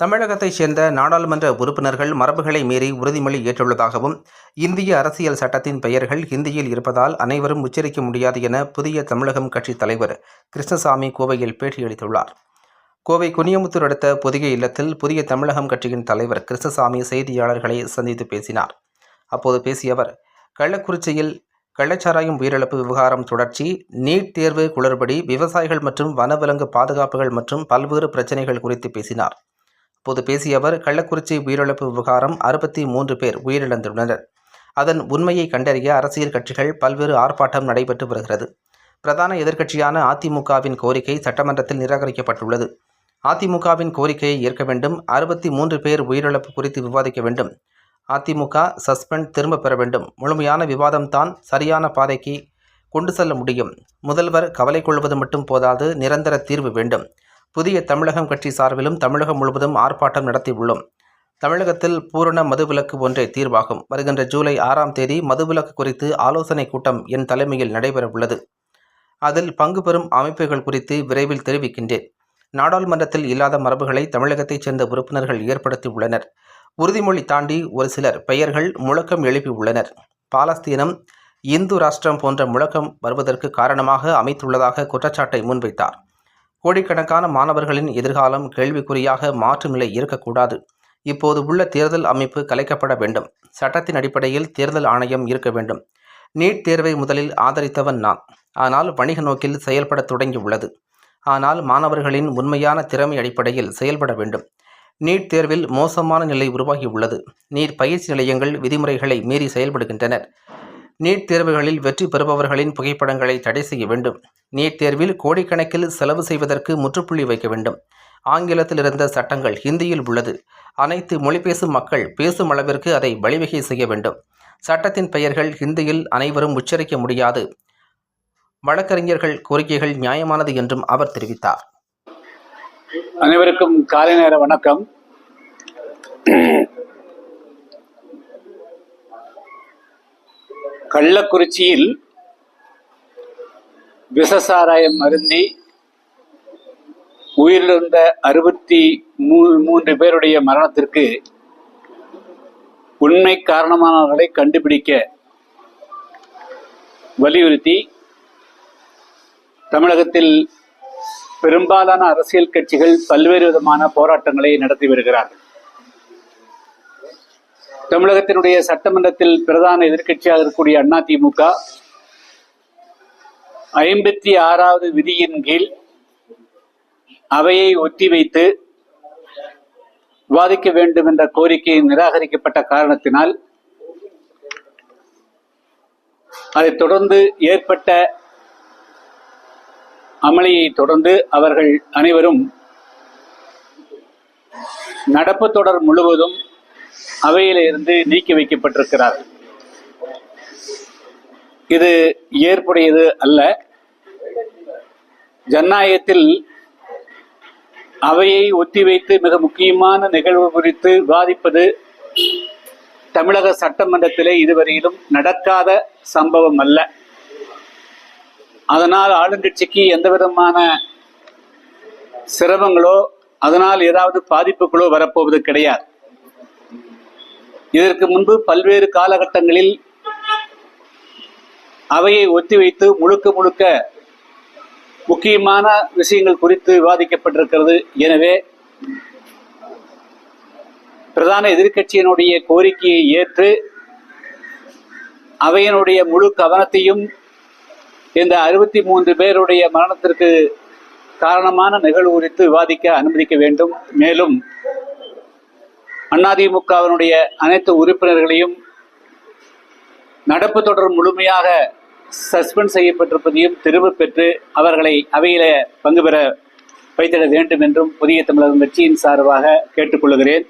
தமிழகத்தைச் சேர்ந்த நாடாளுமன்ற உறுப்பினர்கள் மரபுகளை மீறி உறுதிமொழி ஏற்றுள்ளதாகவும் இந்திய அரசியல் சட்டத்தின் பெயர்கள் ஹிந்தியில் இருப்பதால் அனைவரும் உச்சரிக்க முடியாது என புதிய தமிழகம் கட்சித் தலைவர் கிருஷ்ணசாமி கோவையில் பேட்டியளித்துள்ளார். கோவை குனியமுத்தூர் அடுத்த புதிய இல்லத்தில் புதிய தமிழகம் கட்சியின் தலைவர் கிருஷ்ணசாமி செய்தியாளர்களை சந்தித்து பேசினார். அப்போது பேசிய அவர் கள்ளக்குறிச்சியில் கள்ளச்சாராயம் உயிரிழப்பு விவகாரம் தொடர்ச்சி நீட் தேர்வு குளறுபடி விவசாயிகள் மற்றும் வனவிலங்கு பாதுகாப்புகள் மற்றும் பல்வேறு பிரச்சினைகள் குறித்து பேசினார். அப்போது பேசிய அவர் கள்ளக்குறிச்சி உயிரிழப்பு விவகாரம் அறுபத்தி மூன்று பேர் உயிரிழந்துள்ளனர். அதன் உண்மையை கண்டறிய அரசியல் கட்சிகள் பல்வேறு ஆர்ப்பாட்டம் நடைபெற்று வருகிறது. பிரதான எதிர்க்கட்சியான அதிமுகவின் கோரிக்கை சட்டமன்றத்தில் நிராகரிக்கப்பட்டுள்ளது. அதிமுகவின் கோரிக்கையை ஏற்க வேண்டும் அறுபத்தி மூன்று பேர் உயிரிழப்பு குறித்து விவாதிக்க வேண்டும். அதிமுக சஸ்பெண்ட் திரும்ப பெற வேண்டும். முழுமையான விவாதம்தான் சரியான பாதைக்கு கொண்டு செல்ல முடியும். முதல்வர் கவலை கொள்வது மட்டும் போதாது நிரந்தர தீர்வு வேண்டும். புதிய தமிழகம் கட்சி சார்பிலும் தமிழகம் முழுவதும் ஆர்ப்பாட்டம் நடத்தியுள்ளோம். தமிழகத்தில் பூரண மதுவிலக்கு ஒன்றே தீர்வாகும். வருகின்ற ஜூலை ஆறாம் தேதி மதுவிலக்கு குறித்து ஆலோசனை கூட்டம் என் தலைமையில் நடைபெறவுள்ளது. அதில் பங்கு பெறும் அமைப்புகள் குறித்து விரைவில் தெரிவிக்கின்றேன். நாடாளுமன்றத்தில் இல்லாத மரபுகளை தமிழகத்தைச் சேர்ந்த உறுப்பினர்கள் ஏற்படுத்தி உள்ளனர் உறுதிமொழி தாண்டி ஒரு சிலர் பெயர்கள் முழக்கம் எழுப்பி உள்ளனர். பாலஸ்தீனம் இந்து ராஷ்டிரம் போன்ற முழக்கம் வருவதற்கு காரணமாக அமைத்துள்ளதாக குற்றச்சாட்டை முன்வைத்தார். கோடிக்கணக்கான மாணவர்களின் எதிர்காலம் கேள்விக்குறியாக மாற்று நிலை இருக்கக்கூடாது. இப்போது உள்ள தேர்தல் அமைப்பு கலைக்கப்பட வேண்டும். சட்டத்தின் அடிப்படையில் தேர்தல் ஆணையம் இருக்க வேண்டும். நீட் தேர்வை முதலில் ஆதரித்தவன் நான். ஆனால் வணிக நோக்கில் செயல்பட தொடங்கியுள்ளது. ஆனால் மாணவர்களின் உண்மையான திறமை அடிப்படையில் செயல்பட வேண்டும். நீட் தேர்வில் மோசமான நிலை உருவாகியுள்ளது. நீட் பயிற்சி நிலையங்கள் விதிமுறைகளை மீறி செயல்படுகின்றனர். நீட் தேர்வுகளில் வெற்றி பெறுபவர்களின் புகைப்படங்களை தடை செய்ய வேண்டும். நீட் தேர்வில் கோடிக்கணக்கில் செலவு செய்வதற்கு முற்றுப்புள்ளி வைக்க வேண்டும். ஆங்கிலத்தில் இருந்த சட்டங்கள் ஹிந்தியில் உள்ளது. அனைத்து மொழி பேசும் மக்கள் பேசும் அளவிற்கு அதை வழிவகை செய்ய வேண்டும். சட்டத்தின் பெயர்கள் ஹிந்தியில் அனைவரும் உச்சரிக்க முடியாது. வழக்கறிஞர்கள் கோரிக்கைகள் நியாயமானது என்றும் அவர் தெரிவித்தார். அனைவருக்கும் காலை நேர வணக்கம். கள்ளக்குறிச்சியில் விஷசாராயம் அருந்தி உயிரிழந்த அறுபத்தி மூ- மூன்று பேருடைய மரணத்திற்கு உண்மை காரணமானவர்களை கண்டுபிடிக்க வலியுறுத்தி தமிழகத்தில் பெரும்பாலான அரசியல் கட்சிகள் பல்வேறு விதமான போராட்டங்களை நடத்தி வருகிறார்கள். தமிழகத்தினுடைய சட்டமன்றத்தில் பிரதான எதிர்க்கட்சியாக இருக்கக்கூடிய அதிமுக ஐம்பத்தி ஆறாவது விதியின் கீழ் அவையை ஒத்திவைத்து விவாதிக்க வேண்டும் என்ற கோரிக்கை நிராகரிக்கப்பட்ட காரணத்தினால் அதைத் தொடர்ந்து ஏற்பட்ட அமளியை தொடர்ந்து அவர்கள் அனைவரும் நடப்பு தொடர் முழுவதும் அவையிலிருந்து நீக்கி வைக்கப்பட்டிருக்கிறார். இது ஏற்புடையது அல்ல. ஜனநாயகத்தில் அவையை ஒத்திவைத்து மிக முக்கியமான நிகழ்வு குறித்து விவாதிப்பது தமிழக சட்டமன்றத்திலே இதுவரையிலும் நடக்காத சம்பவம் அல்ல. அதனால் ஆளுங்கட்சிக்கு எந்த விதமான சிரமங்களோ அதனால் ஏதாவது பாதிப்புகளோ வரப்போவது கிடையாது. இதற்கு முன்பு பல்வேறு காலகட்டங்களில் அவையை ஒத்திவைத்து முழுக்க முழுக்க முக்கியமான விஷயங்கள் குறித்து விவாதிக்கப்பட்டிருக்கிறது. எனவே பிரதான எதிர்க்கட்சியினுடைய கோரிக்கையை ஏற்று அவையினுடைய முழு கவனத்தையும் இந்த அறுபத்தி மூன்று பேருடைய மரணத்திற்கு காரணமான நிகழ்வு குறித்து விவாதிக்க அனுமதிக்க வேண்டும். மேலும் அதிமுகவினுடைய அனைத்து உறுப்பினர்களையும் நடப்பு தொடர் முழுமையாக சஸ்பெண்ட் செய்யப்பட்டிருப்பதையும் திரும்ப பெற்று அவர்களை அவையில பங்கு பெற வைத்திட வேண்டும் என்றும் புதிய தமிழகம் கட்சியின் சார்பாக கேட்டுக்கொள்கிறேன்.